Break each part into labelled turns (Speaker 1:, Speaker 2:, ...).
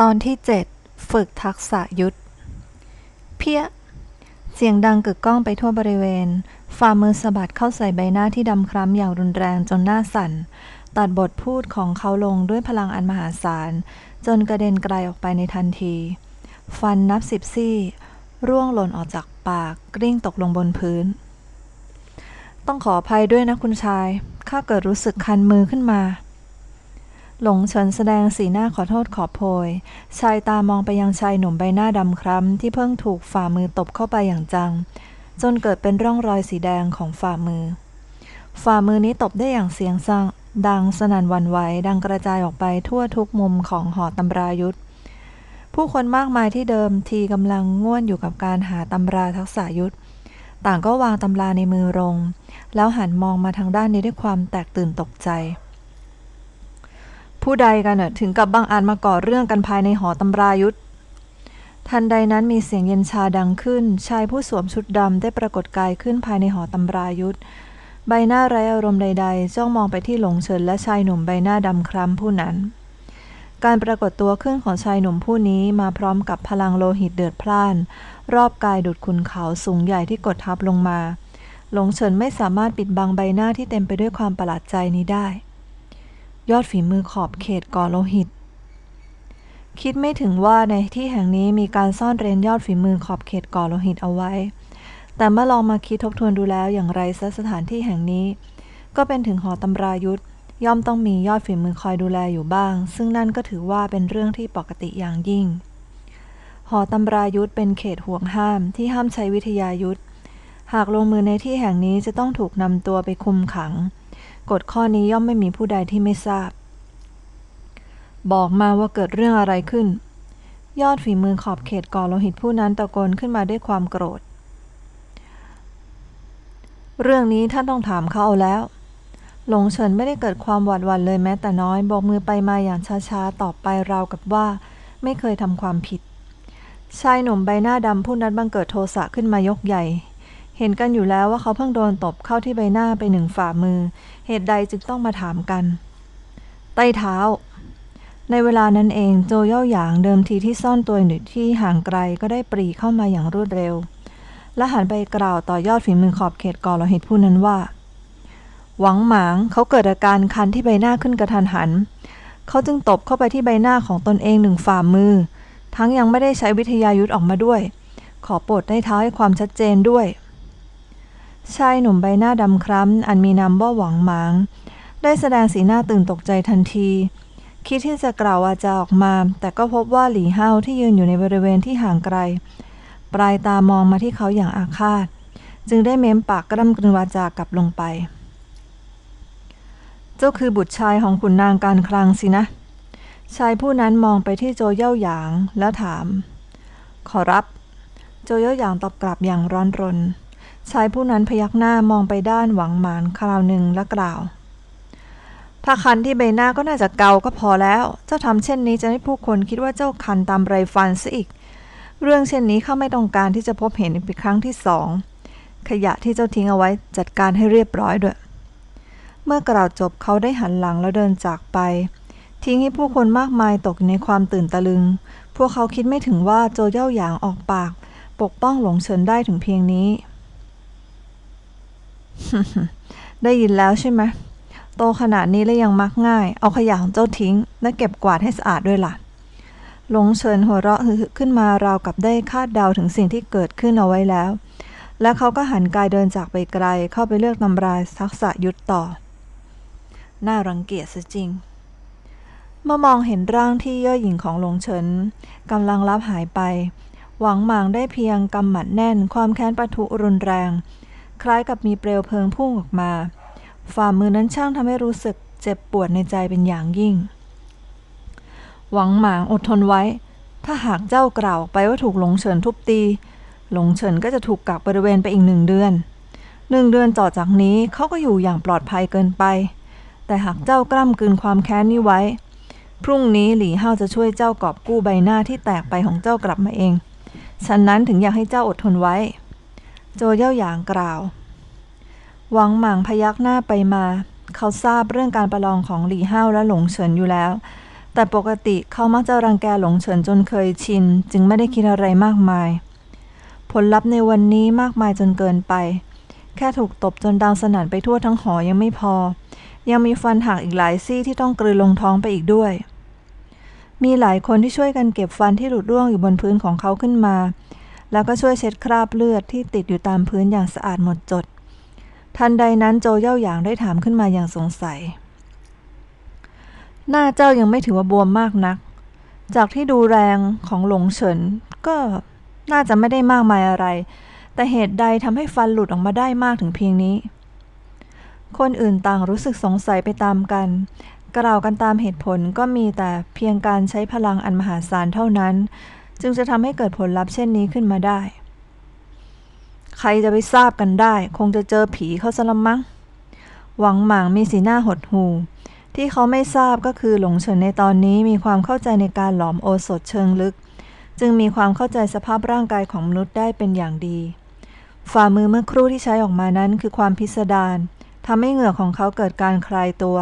Speaker 1: ตอนที่ 7 ฝึกทักษะยุทธ เพี้ย เสียงดังกึกก้องไปทั่วบริเวณ ฝ่ามือสะบัดเข้าใส่ใบหน้าที่ดำคล้ำอย่างรุนแรงจนหน้าสั่น ตัดบทพูดของเขาลงด้วยพลังอันมหาศาล จนกระเด็นไกลออกไปในทันที ฟันนับสิบซี่ ร่วงหล่นออกจากปากกลิ้งตกลงบนพื้น ต้องขออภัยด้วยนะคุณชาย ข้าเกิดรู้สึกคันมือขึ้นมา หลงเฉินแสดงสีหน้าขอโทษขอโพย ชายตามองไปยังชายหนุ่มใบหน้าดำคล้ำที่เพิ่งถูกฝ่ามือตบเข้าไปอย่างจัง จนเกิดเป็นร่องรอยสีแดงของฝ่ามือ ฝ่ามือนี้ตบได้อย่างเสียงซังดังสนั่นวันไหวดังกระจายออกไปทั่วทุกมุมของหอตำรายุทธผู้คนมากมายที่เดิมทีกำลังง่วนอยู่กับการหาตำราทักษะยุทธต่างก็วางตำราในมือลง แล้วหันมองมาทางด้านนี้ด้วยความแตกตื่นตกใจ ผู้ใดกันน่ะถึงกับบังอาจมาก่อเรื่องกันภายในหอตำรายุทธทันใดนั้นมีเสียงเย็นชาดังขึ้น ชายผู้สวมชุดดำได้ปรากฏกายขึ้นภายในหอตำรายุทธใบหน้าไร้อารมณ์ใด ๆ จ้องมองไปที่หลงเฉินและชายหนุ่มใบหน้าดำคล้ำผู้นั้น การปรากฏตัวขึ้นของชายหนุ่มผู้นี้มาพร้อมกับพลังโลหิตเดือดพล่าน รอบกายดุดขุนเขาสูงใหญ่ที่กดทับลงมา หลงเฉินไม่สามารถปิดบังใบหน้าที่เต็มไปด้วยความประหลาดใจนี้ได้ ยอดฝีมือขอบเขตก่อโลหิต คิดไม่ถึงว่าในที่แห่งนี้มีการซ่อนเร้นยอดฝีมือขอบเขตก่อโลหิตเอาไว้ แต่เมื่อลองมาคิดทบทวนดูแล้วอย่างไรซะสถานที่แห่งนี้ ก็เป็นถึงหอตำรายุทธย่อมต้องมียอดฝีมือคอยดูแลอยู่บ้าง ซึ่งนั่นก็ถือว่าเป็นเรื่องที่ปกติอย่างยิ่ง หอตำรายุทธเป็นเขตห่วงห้ามที่ห้ามใช้วิทยายุทธหากลงมือในที่แห่งนี้จะต้องถูกนำตัวไปคุมขัง กฎข้อนี้ย่อมไม่มีผู้ใดที่ไม่ทราบ บอกมาว่าเกิดเรื่องอะไรขึ้น ยอดฝีมือขอบเขตก่อโลหิตผู้นั้นตะโกนขึ้นมาด้วยความโกรธ เรื่องนี้ท่านต้องถามเขาเอาแล้ว หลงเฉินไม่ได้เกิดความหวาดหวั่นเลยแม้แต่น้อยบอกมือไปมาอย่างช้าๆตอบไปราวกับว่าไม่เคยทำความผิดชายหนุ่มใบหน้าดำผู้นั้นบังเกิดโทสะขึ้นมายกใหญ่ เห็นกันอยู่แล้วว่าเขาเพิ่งโดนตบเข้าที่ใบหน้าไปหนึ่งฝ่ามือ เหตุใดจึงต้องมาถามกัน ใต้เท้า ในเวลานั้นเองโจเย่าหยางเดิมทีที่ซ่อนตัวอยู่ที่ห่างไกลก็ได้ปรีเข้ามาอย่างรวดเร็ว และหันไปกล่าวต่อยอดฝีมือขอบเขตก่อโลหิตผู้นั้นว่า หวังหมางเขาเกิดอาการคันที่ใบหน้าขึ้นกระทันหัน เขาจึงตบเข้าไปที่ใบหน้าของตนเองหนึ่งฝ่ามือ ทั้งยังไม่ได้ใช้วิทยายุทธออกมาด้วย ขอโปรดได้เท้าให้ความชัดเจนด้วย ชายหนุ่มใบหน้าดำคล้ำ อันมีนามว่าหวังหมาง ได้แสดงสีหน้าตื่นตกใจทันที คิดที่จะกล่าววาจาออกมา แต่ก็พบว่าหลี่เฮาที่ยืนอยู่ในบริเวณที่ห่างไกล ปลายตามองมาที่เขาอย่างอาฆาต จึงได้เม้มปากกร่ำกลืนวาจากลับลงไป เจ้าคือบุตรชายของขุนนางการคลังสินะ ชายผู้นั้นมองไปที่โจเย่าหยางแล้วถาม ขอรับ โจเย่าหยางตอบกลับอย่างร้อนรน ชายผู้นั้นพยักหน้ามองไปด้านหวังหมานคราวหนึ่งและกล่าว ถ้าคันที่ใบหน้าก็น่าจะเกาก็พอแล้ว เจ้าทำเช่นนี้จะให้ผู้คนคิดว่าเจ้าคันตามไรฟันซะอีก เรื่องเช่นนี้ข้าไม่ต้องการที่จะพบเห็นอีกครั้งที่สอง ขยะที่เจ้าทิ้งเอาไว้จัดการให้เรียบร้อยด้วย เมื่อกล่าวจบเขาได้หันหลังแล้วเดินจากไป ทิ้งให้ผู้คนมากมายตกอยู่ในความตื่นตะลึง พวกเขาคิดไม่ถึงว่าโจเย่าหยางออกปาก ปกป้องหลงเฉินได้ถึงเพียงนี้ ได้ยินแล้วใช่ไหมโตขนาดนี้แล้วยังมักง่าย เอาขยะของเจ้าทิ้ง และเก็บกวาดให้สะอาดด้วยล่ะ หลงเฉินหัวเราะฮึขึ้นมาราวกับได้คาดเดาถึงสิ่งที่เกิดขึ้นเอาไว้แล้ว และเขาก็หันกายเดินจากไปไกล เข้าไปเลือกตำราทักษะยุทธต่อ น่ารังเกียจซะจริง เมื่อมองเห็นร่างที่เย่อหยิ่งของหลงเฉินกำลังลับหายไป หวังหมางได้เพียงกำหมัดแน่น ความแค้นปะทุรุนแรง คล้ายกับมีเปลวเพลิงพุ่งออกมา ฝ่ามือนั้นช่างทำให้รู้สึกเจ็บปวดในใจเป็นอย่างยิ่ง หวังหมางอดทนไว้ ถ้าหากเจ้ากล่าวไปว่าถูกหลงเฉินทุบตี หลงเฉินก็จะถูกกักบริเวณไปอีกหนึ่งเดือนหนึ่งเดือนต่อจากนี้เขาก็อยู่อย่างปลอดภัยเกินไป แต่หากเจ้ากล้ำกลืนความแค้นนี้ไว้ พรุ่งนี้หลี่เฮาจะช่วยเจ้ากอบกู้ใบหน้าที่แตกไปของเจ้ากลับมาเอง ฉะนั้นถึงอยากให้เจ้าอดทนไว้ โจเย่าหยางกล่าว หวังหมางพยักหน้าไปมา เขาทราบเรื่องการประลองของหลี่เฮาและหลงเฉินอยู่แล้ว แต่ปกติเขามักจะรังแกหลงเฉินจนเคยชิน จึงไม่ได้คิดอะไรมากมาย ผลลัพธ์ในวันนี้มากมายจนเกินไป แค่ถูกตบจนดังสนั่นไปทั่วทั้งหอยังไม่พอ ยังมีฟันหักอีกหลายซี่ที่ต้องกลืนลงท้องไปอีกด้วยมีหลายคนที่ช่วยกันเก็บฟันที่หลุดร่วงอยู่บนพื้นของเขาขึ้นมา แล้วก็ช่วยเช็ดคราบเลือดที่ติดอยู่ตามพื้นอย่างสะอาดหมดจด ทันใดนั้นโจเย่าหยางได้ถามขึ้นมาอย่างสงสัย หน้าเจ้ายังไม่ถือว่าบวมมากนัก จากที่ดูแรงของหลงเฉิน ก็น่าจะไม่ได้มากมายอะไร แต่เหตุใดทำให้ฟันหลุดออกมาได้มากถึงเพียงนี้ คนอื่นต่างรู้สึกสงสัยไปตามกัน กล่าวกันตามเหตุผลก็มีแต่เพียงการใช้พลังอันมหาศาลเท่านั้น จึงจะทำให้เกิดผลลัพธ์เช่นนี้ขึ้นมาได้ ใครจะไปทราบกันได้ คงจะเจอผีเขาซะละมั้ง หวังหมางมีสีหน้าหดหูที่เขาไม่ทราบก็คือหลงเฉินในตอนนี้มีความเข้าใจในการหลอมโอสถเชิงลึก จึงมีความเข้าใจสภาพร่างกายของมนุษย์ได้เป็นอย่างดี ฝ่ามือเมื่อครู่ที่ใช้ออกมานั้นคือความพิสดารทำให้เหงื่อของเขาเกิดการคลายตัว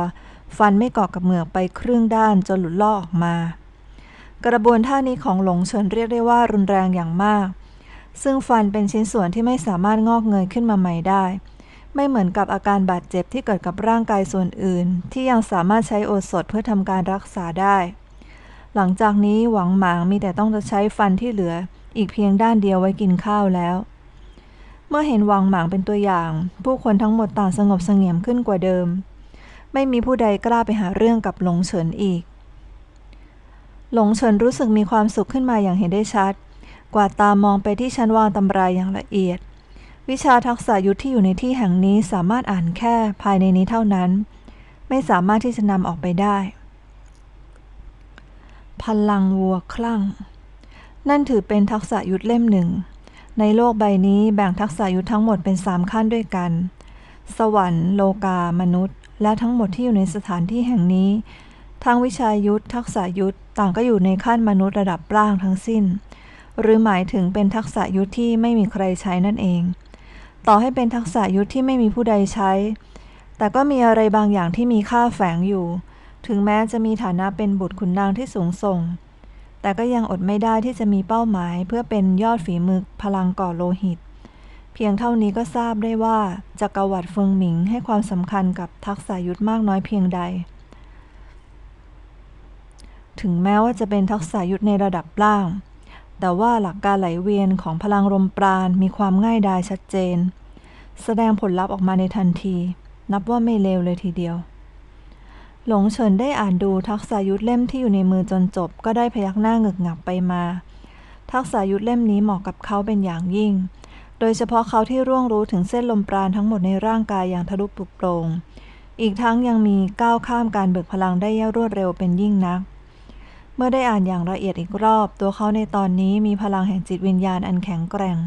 Speaker 1: ฟันไม่เกาะกับเหงือกไปครึ่งด้านจนหลุดลอกออกมา กระบวนท่านี้ของหลงเฉินเรียกได้ว่ารุนแรงอย่างมาก ซึ่งฟันเป็นชิ้นส่วนที่ไม่สามารถงอกเงยขึ้นมาใหม่ได้ ไม่เหมือนกับอาการบาดเจ็บที่เกิดกับร่างกายส่วนอื่น ที่ยังสามารถใช้โอสถเพื่อทำการรักษาได้ หลังจากนี้หวังหมางมีแต่ต้องจะใช้ฟันที่เหลือ อีกเพียงด้านเดียวไว้กินข้าวแล้ว เมื่อเห็นหวังหมางเป็นตัวอย่าง ผู้คนทั้งหมดต่างสงบเสงี่ยมขึ้นกว่าเดิม ไม่มีผู้ใดกล้าไปหาเรื่องกับหลงเฉินอีก หลงเฉินรู้สึกมีความสุขขึ้นมาอย่างเห็นได้ชัด กวาดตามองไปที่ชั้นวางตำรายอย่างละเอียด วิชาทักษะยุทธที่อยู่ในที่แห่งนี้สามารถอ่านแค่ภายในนี้เท่านั้น ไม่สามารถที่จะนำออกไปได้ พลังวัวคลั่ง นั่นถือเป็นทักษะยุทธเล่มหนึ่ง ในโลกใบนี้แบ่งทักษะยุทธทั้งหมดเป็นสามขั้นด้วยกัน สวรรค์ โลกา มนุษย์ และทั้งหมดที่อยู่ในสถานที่แห่งนี้ทั้งวิชายุทธทักษะยุทธ ต่างก็อยู่ในขั้นมนุษย์ระดับล่างทั้งสิ้น หรือหมายถึงเป็นทักษะยุทธที่ไม่มีใครใช้นั่นเอง ต่อให้เป็นทักษะยุทธที่ไม่มีผู้ใดใช้ แต่ก็มีอะไรบางอย่างที่มีค่าแฝงอยู่ ถึงแม้จะมีฐานะเป็นบุตรขุนนางที่สูงส่ง แต่ก็ยังอดไม่ได้ที่จะมีเป้าหมายเพื่อเป็นยอดฝีมือพลังก่อโลหิต เพียงเท่านี้ก็ทราบได้ว่าจักรวรรดิเฟิงหมิงให้ความสำคัญกับทักษะยุทธมากน้อยเพียงใด ถึงแม้ว่าจะเป็นทักษะยุทธในระดับล่าง แต่ว่าหลักการไหลเวียนของพลังลมปราณมีความง่ายดายชัดเจน แสดงผลลัพธ์ออกมาในทันที นับว่าไม่เลวเลยทีเดียว หลงเฉินได้อ่านดูทักษะยุทธเล่มที่อยู่ในมือจนจบ ก็ได้พยักหน้าเงึกงักไปมา ทักษะยุทธเล่มนี้เหมาะกับเขาเป็นอย่างยิ่ง โดยเฉพาะเขาที่ร่วงรู้ถึงเส้นลมปราณทั้งหมดในร่างกายอย่างทะลุปลุกโปรงอีกทั้งยังมีก้าวข้ามการเบิกพลังได้ย่รวดเร็วเป็นยิ่งนัก เมื่อได้อ่านอย่างละเอียดอีกรอบ ตัวเขาในตอนนี้มีพลังแห่งจิตวิญญาณอันแข็งแกร่ง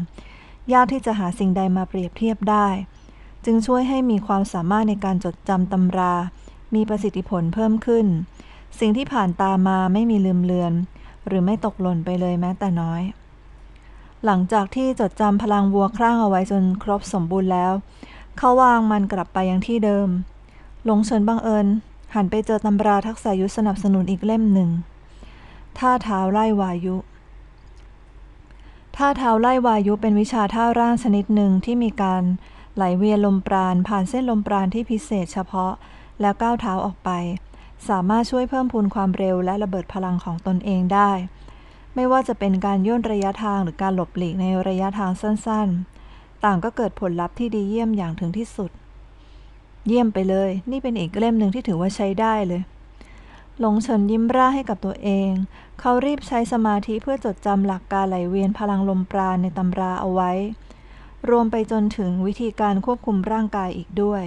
Speaker 1: ยากที่จะหาสิ่งใดมาเปรียบเทียบได้ จึงช่วยให้มีความสามารถในการจดจำตำรา มีประสิทธิผลเพิ่มขึ้น สิ่งที่ผ่านตามาไม่มีลืมเลือน หรือไม่ตกหล่นไปเลยแม้แต่น้อย หลังจากที่จดจำพลังวัวคร่างเอาไว้จนครบสมบูรณ์แล้ว เขาวางมันกลับไปยังที่เดิม หลงเฉินบังเอิญ หันไปเจอตำราทักษะยุทธสนับสนุนอีกเล่มหนึ่ง ท่าเท้าไล่วายุ ท่าเท้าไล่วายุเป็นวิชาท่าร่างชนิดหนึ่งที่มีการไหลเวียนลมปราณผ่านเส้นลมปราณที่พิเศษเฉพาะแล้วก้าวเท้าออกไป สามารถช่วยเพิ่มพูนความเร็วและระเบิดพลังของตนเองได้ ไม่ว่าจะเป็นการย่นระยะทางหรือการหลบหลีกในระยะทางสั้นๆ ต่างก็เกิดผลลัพธ์ที่ดีเยี่ยมอย่างถึงที่สุด เยี่ยมไปเลย นี่เป็นอีกเล่มหนึ่งที่ถือว่าใช้ได้เลย หลงเฉินยิ้มร่าให้กับตัวเอง เขารีบใช้สมาธิเพื่อจดจำหลักการไหลเวียนพลังลมปราณในตำราเอาไว้ รวมไปจนถึงวิธีการควบคุมร่างกายอีกด้วย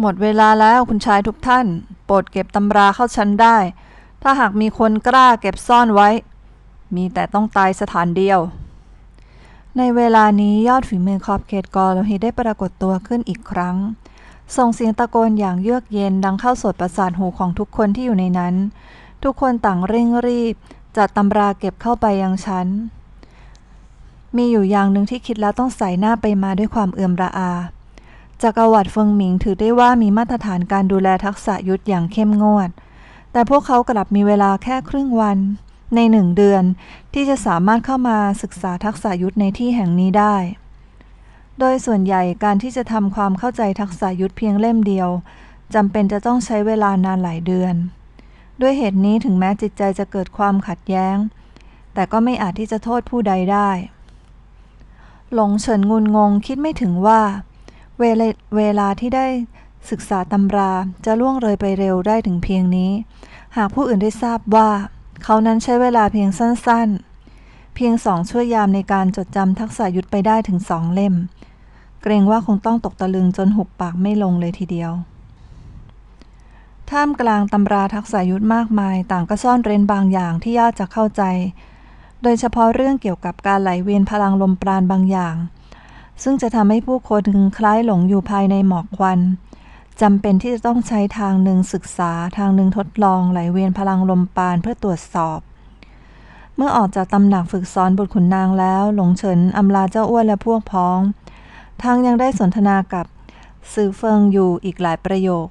Speaker 1: หมดเวลาแล้วคุณชายทุกท่าน โปรดเก็บตำราเข้าชั้นได้ ถ้าหากมีคนกล้าเก็บซ่อนไว้ มีแต่ต้องตายสถานเดียว ในเวลานี้ยอดฝีมือขอบเขตกอโลหิตได้ปรากฏตัวขึ้นอีกครั้ง ส่งเสียงตะโกนอย่างเยือกเย็นดังเข้าสดประสาทหูของทุกคนที่อยู่ในนั้น ทุกคนต่างเร่งรีบ จัดตำราเก็บเข้าไปยังชั้น มีอยู่อย่างหนึ่งที่คิดแล้วต้องใส่หน้าไปมาด้วยความเอื่มระอาจักรวรรดิเฟิงหมิงถือได้ว่ามีมาตรฐานการดูแลทักษะยุทธอย่างเข้มงวด แต่พวกเขากลับมีเวลาแค่ครึ่งวัน ในหนึ่งเดือนที่จะสามารถเข้ามาศึกษาทักษะยุทธในที่แห่งนี้ได้ โดยส่วนใหญ่การที่จะทำความเข้าใจทักษะยุทธเพียงเล่มเดียวจำเป็นจะต้องใช้เวลานานหลายเดือน ด้วยเหตุนี้ถึงแม้จิตใจจะเกิดความขัดแย้ง แต่ก็ไม่อาจที่จะโทษผู้ใดได้ หลงเฉินงุนงงคิดไม่ถึงว่า เวลาเวลาที่ได้ศึกษาตำราจะล่วงเลยไปเร็วได้ถึงเพียงนี้ หากผู้อื่นได้ทราบว่า เขานั้นใช้เวลาเพียงสั้นๆ เพียงสองช่วยยามในการจดจำทักษะยุทธไปได้ถึงสองเล่ม เกรงว่าคงต้องตกตะลึงจนหุบปากไม่ลงเลยทีเดียว ท่ามกลางตำราทักษะยุทธมากมายต่างก็ซ่อนเร้นบางอย่างที่ยากจะเข้าใจ โดยเฉพาะเรื่องเกี่ยวกับการไหลเวียนพลังลมปราณบางอย่าง ซึ่งจะทำให้ผู้คนคล้ายหลงอยู่ภายในหมอกควันจำเป็นที่จะต้องใช้ทางหนึ่งศึกษาทางหนึ่งทดลองไหลเวียนพลังลมปราณเพื่อตรวจสอบ เมื่อออกจากตำหนักฝึกสอนบุตรขุนนางแล้ว หลงเฉินอำลาเจ้าอ้วนและพวกพ้อง ทางยังได้สนทนากับซือเฟิงอยู่อีกหลายประโยค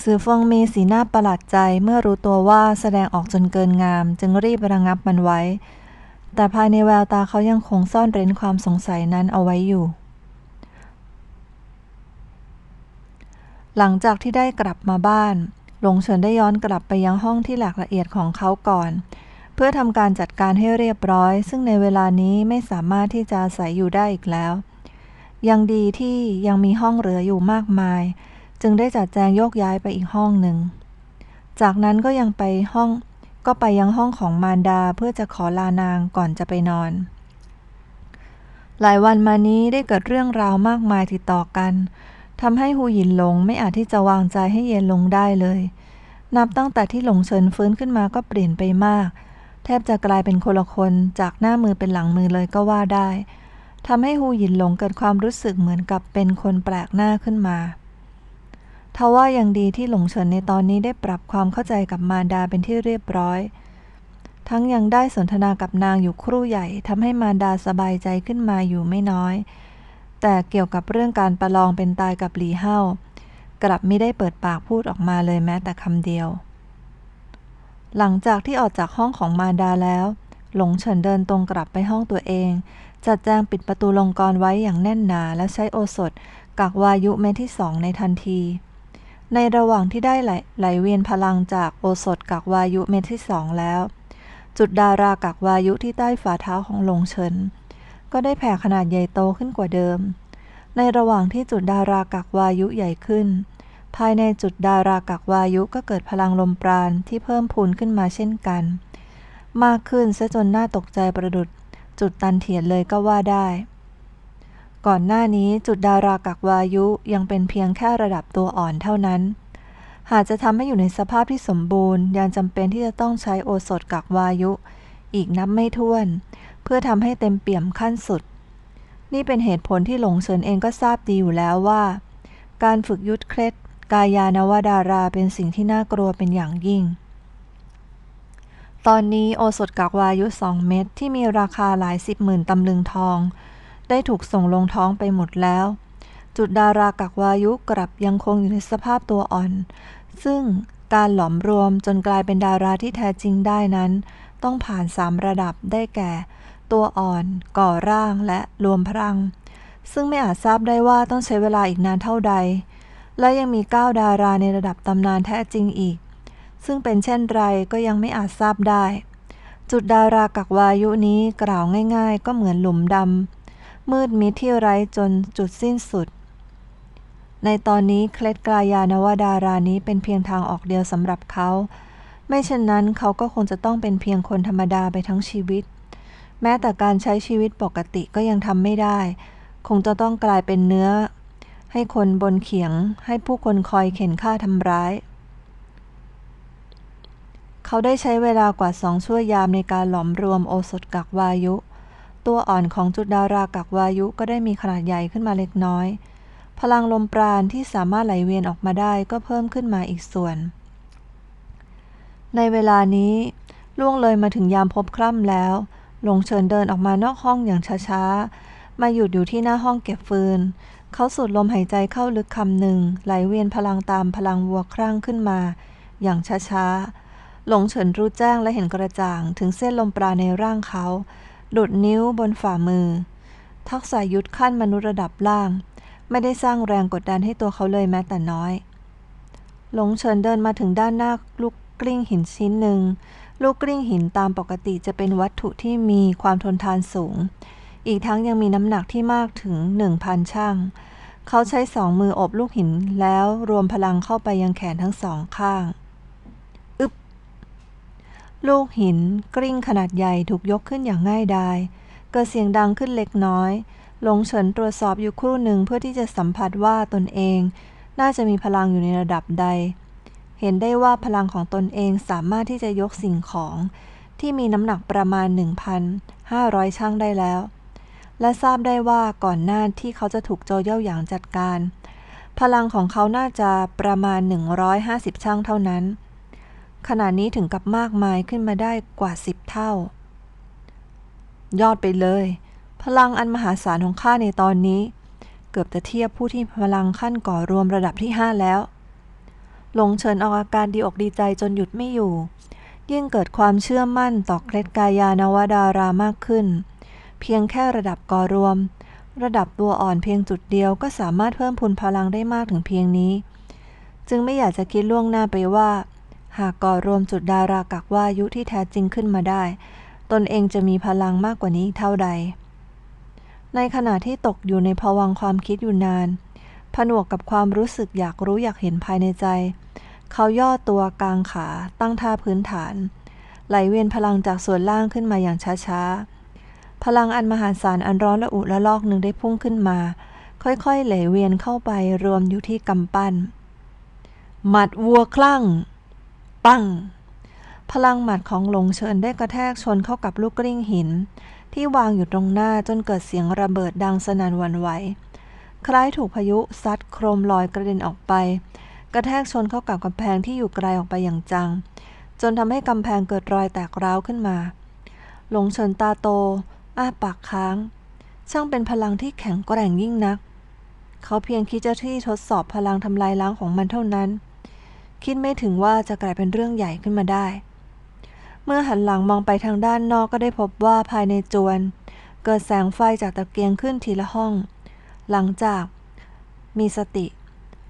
Speaker 1: ซือเฟิงมีสีหน้าประหลาดใจเมื่อรู้ตัวว่าแสดงออกจนเกินงาม จึงรีบระงับมันไว้ แต่ภายในแววตาเขายังคงซ่อนเร้นความสงสัยนั้นเอาไว้อยู่ หลังจากที่ได้กลับมาบ้าน หลงเฉินได้ย้อนกลับไปยังห้องที่หลักละเอียดของเขาก่อน เพื่อทำการจัดการให้เรียบร้อย ซึ่งในเวลานี้ไม่สามารถที่จะอาศัยอยู่ได้อีกแล้ว ยังดีที่ยังมีห้องเหลืออยู่มากมาย จึงได้จัดแจงโยกย้ายไปอีกห้องหนึ่ง จากนั้นก็ยังไปห้องก็ไปยังห้องของมารดาเพื่อจะขอลานางก่อนจะไปนอน หลายวันมานี้ได้เกิดเรื่องราวมากมายติดต่อกันทำให้หูหยินหลงไม่อาจที่จะวางใจให้เย็นลงได้เลย นับตั้งแต่ที่หลงเฉินฟื้นขึ้นมาก็เปลี่ยนไปมาก แทบจะกลายเป็นคนละคนจากหน้ามือเป็นหลังมือเลยก็ว่าได้ ทำให้หูหยินหลงเกิดความรู้สึกเหมือนกับเป็นคนแปลกหน้าขึ้นมาทว่ายังดีที่หลงเฉินในตอนนี้ได้ปรับความเข้าใจกับมารดาเป็นที่เรียบร้อย ทั้งยังได้สนทนากับนางอยู่ครู่ใหญ่ทำให้มารดาสบายใจขึ้นมาอยู่ไม่น้อย แต่เกี่ยวกับเรื่องการประลองเป็นตายกับหลีเฮากลับไม่ได้เปิดปากพูดออกมาเลยแม้แต่คำเดียว หลังจากที่ออกจากห้องของมารดาแล้ว หลงเฉินเดินตรงกลับไปห้องตัวเอง จัดแจงปิดประตูลงกรไว้อย่างแน่นหนาและใช้โอสถกักวายุเม็ดที่สองในทันที ในระหว่างที่ได้ไหลไหลเวียนพลังจากโอสถกักวายุเม็ดที่สองแล้ว จุดดารากักวายุที่ใต้ฝ่าเท้าของหลงเฉิน ก็ได้แผ่ขนาดใหญ่โตขึ้นกว่าเดิม ในระหว่างที่จุดดารากักวายุใหญ่ขึ้น ภายในจุดดารากักวายุก็เกิดพลังลมปราณที่เพิ่มพูนขึ้นมาเช่นกัน มากขึ้นซะจนน่าตกใจประดุดจุดตันเถียนเลยก็ว่าได้ ก่อนหน้านี้จุดดารากักวายุยังเป็นเพียงแค่ระดับตัวอ่อนเท่านั้น หากจะทำให้อยู่ในสภาพที่สมบูรณ์ ยังจำเป็นที่จะต้องใช้โอสถกักวายุ อีกนับไม่ถ้วน เพื่อทำให้เต็มเปี่ยมขั้นสุด นี่เป็นเหตุผลที่หลงเฉินเองก็ทราบดีอยู่แล้วว่า การฝึกยุทธเคล็ดกายานวดาราเป็นสิ่งที่น่ากลัวเป็นอย่างยิ่ง ตอนนี้โอสถกักวายุสองเม็ดที่มีราคาหลายสิบหมื่นตำลึงทอง ได้ถูกส่งลงท้องไปหมดแล้ว จุดดารากักวายุกลับยังคงอยู่ในสภาพตัวอ่อน ซึ่งการหลอมรวมจนกลายเป็นดาราที่แท้จริงได้นั้น ต้องผ่านสามระดับได้แก่ ตัวอ่อน ก่อร่างและรวมพลัง ซึ่งไม่อาจทราบได้ว่าต้องใช้เวลาอีกนานเท่าใด และยังมีก้าดาราในระดับตำนานแท้จริงอีก ซึ่งเป็นเช่นไรก็ยังไม่อาจทราบได้ จุดดารากักวายุนี้กล่าวง่าย ๆ ก็เหมือนหลุมดำมืดมิดที่ไร้จนจุดสิ้นสุด ในตอนนี้เคล็ดกลายานวดารานี้เป็นเพียงทางออกเดียวสำหรับเขา ไม่เช่นนั้นเขาก็คงจะต้องเป็นเพียงคนธรรมดาไปทั้งชีวิต แม้แต่การใช้ชีวิตปกติก็ยังทำไม่ได้ คงจะต้องกลายเป็นเนื้อ ให้คนบนเขียง ให้ผู้คนคอยเข็นฆ่าทำร้าย เขาได้ใช้เวลากว่าสองชั่วยามในการหลอมรวมโอสถกักวายุ ตัวอ่อนของจุดดารากักวายุก็ได้มีขนาดใหญ่ขึ้นมาเล็กน้อย พลังลมปราณที่สามารถไหลเวียนออกมาได้ก็เพิ่มขึ้นมาอีกส่วน ในเวลานี้ ล่วงเลยมาถึงยามพบคล่ำแล้ว หลงเฉินเดินออกมานอกห้องอย่างช้าๆ มาหยุดอยู่ที่หน้าห้องเก็บฟืน เขาสูดลมหายใจเข้าลึกคำหนึ่งไหลเวียนพลังตามพลังวัวครั่งขึ้นมา อย่างช้าๆ หลงเฉินรู้แจ้งและเห็นกระจ่างถึงเส้นลมปราณในร่างเขาดุดนิ้วบนฝ่ามือ ทักษะยุทธขั้นมนุษย์ระดับล่าง ไม่ได้สร้างแรงกดดันให้ตัวเขาเลยแม้แต่น้อย หลงเฉินเดินมาถึงด้านหน้าลูกกลิ้งหินชิ้นหนึ่ง ลูกกลิ้งหินตามปกติจะเป็นวัตถุที่มีความทนทานสูง อีกทั้งยังมีน้ำหนักที่มากถึง 1,000 ช่างเขาใช้สองมืออบลูกหินแล้วรวมพลังเข้าไปยังแขนทั้งสองข้าง ลูกหินกลิ้งขนาดใหญ่ถูกยกขึ้นอย่างง่ายดาย เกิดเสียงดังขึ้นเล็กน้อย หลงเฉินตรวจสอบอยู่ครู่หนึ่งเพื่อที่จะสัมผัสว่าตนเอง น่าจะมีพลังอยู่ในระดับใด เห็นได้ว่าพลังของตนเองสามารถที่จะยกสิ่งของ ที่มีน้ำหนักประมาณ 1,500 ชั่งได้แล้ว และทราบได้ว่าก่อนหน้าที่เขาจะถูกโจเย่าหยางจัดการ พลังของเขาน่าจะประมาณ 150 ชั่งเท่านั้น ขณะนี้ถึงกับมากมายขึ้นมาได้กว่า10เท่า ยอดไปเลย พลังอันมหาศาลของข้าในตอนนี้ เกือบจะเทียบผู้ที่พลังขั้นก่อรวมระดับที่5แล้วหลงเฉินออกอาการดีอกดีใจจนหยุดไม่อยู่ ยิ่งเกิดความเชื่อมั่นต่อเคล็ดกายานวดารามากขึ้น เพียงแค่ระดับก่อรวม ระดับตัวอ่อนเพียงจุดเดียวก็สามารถเพิ่มพูนพลังได้มากถึงเพียงนี้ จึงไม่อยากจะคิดล่วงหน้าไปว่า หากก่อรวมจุดดารากักวายุที่แท้จริงขึ้นมาได้ ตนเองจะมีพลังมากกว่านี้เท่าใด ในขณะที่ตกอยู่ในภวังค์ความคิดอยู่นาน ผนวกกับความรู้สึกอยากรู้อยากเห็นภายในใจ เขาย่อตัวกลางขาตั้งท่าพื้นฐาน ไหลเวียนพลังจากส่วนล่างขึ้นมาอย่างช้าๆ พลังอันมหาศาลอันร้อนระอุและลอกหนึ่งได้พุ่งขึ้นมา ค่อยๆ ไหลเวียนเข้าไปรวมอยู่ที่กำปั้น หมัดวัวคลั่ง ปั้ง พลังหมัดของหลงเชิญได้กระแทกชนเข้ากับลูกกลิ้งหิน ที่วางอยู่ตรงหน้าจนเกิดเสียงระเบิดดังสนั่นหวั่นไหว คล้ายถูกพายุซัดโครมลอยกระเด็นออกไป กระแทกชนเข้ากับกำแพงที่อยู่ไกลออกไปอย่างจัง จนทำให้กำแพงเกิดรอยแตกร้าวขึ้นมา หลงเฉินตาโต อ้าปากค้าง ช่างเป็นพลังที่แข็งแกร่งยิ่งนัก เขาเพียงคิดจะที่ทดสอบพลังทำลายล้างของมันเท่านั้น คิดไม่ถึงว่าจะกลายเป็นเรื่องใหญ่ขึ้นมาได้ เมื่อหันหลังมองไปทางด้านนอกก็ได้พบว่าภายในจวน เกิดแสงไฟจากตะเกียงขึ้นทีละห้อง หลังจากมีสติ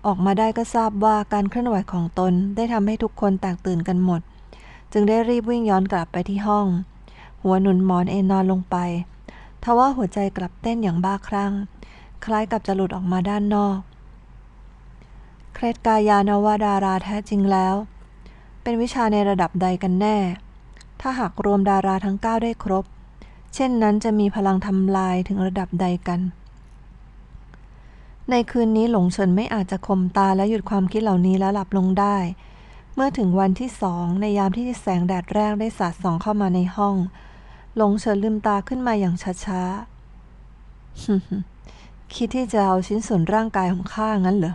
Speaker 1: ออกมาได้ก็ทราบว่าการเคลื่อนไหวของตนได้ทำให้ทุกคนแตกตื่นกันหมด จึงได้รีบวิ่งย้อนกลับไปที่ห้อง หัวหนุนหมอนเอนนอนลงไปทว่าหัวใจกลับเต้นอย่างบ้าคลั่ง คล้ายกับจะหลุดออกมาด้านนอก เคล็ดกายานวดาราแท้จริงแล้ว เป็นวิชาในระดับใดกันแน่ ถ้าหากรวมดาราทั้ง 9 ได้ครบ เช่นนั้นจะมีพลังทำลายถึงระดับใดกัน ในคืนนี้หลงเฉินไม่อาจจะคมตาและหยุดความคิดเหล่านี้แล้วหลับลงได้ เมื่อถึงวันที่สองในยามที่แสงแดดแรกได้สาดส่องเข้ามาในห้อง หลงเฉินลืมตาขึ้นมาอย่างช้าๆคิดที่จะเอาชิ้นส่วนร่างกายของข้างั้นเหรอ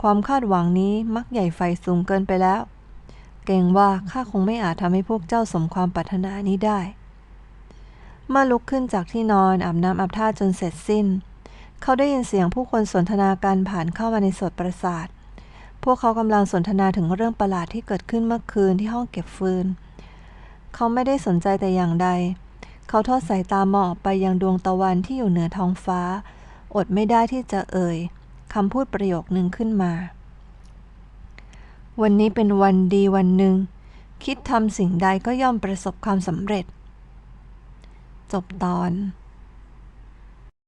Speaker 1: ความคาดหวังนี้มักใหญ่ไฟสูงเกินไปแล้ว เกรงว่าข้าคงไม่อาจทำให้พวกเจ้าสมความปรารถนานี้ได้เมื่อลุกขึ้นจากที่นอนอาบน้ำอาบท่าจนเสร็จสิ้น เขาได้ยินเสียงผู้คนสนทนากันผ่านเข้ามาในสดประสาท พวกเขากำลังสนทนาถึงเรื่องประหลาดที่เกิดขึ้นเมื่อคืนที่ห้องเก็บฟืน เขาไม่ได้สนใจแต่อย่างใด เขาทอดสายตามองออกไปยังดวงตะวันที่อยู่เหนือท้องฟ้า อดไม่ได้ที่จะเอ่ย คำพูดประโยคหนึ่งขึ้นมา วันนี้เป็นวันดีวันหนึ่ง คิดทำสิ่งใดก็ย่อมประสบความสำเร็จ จบตอน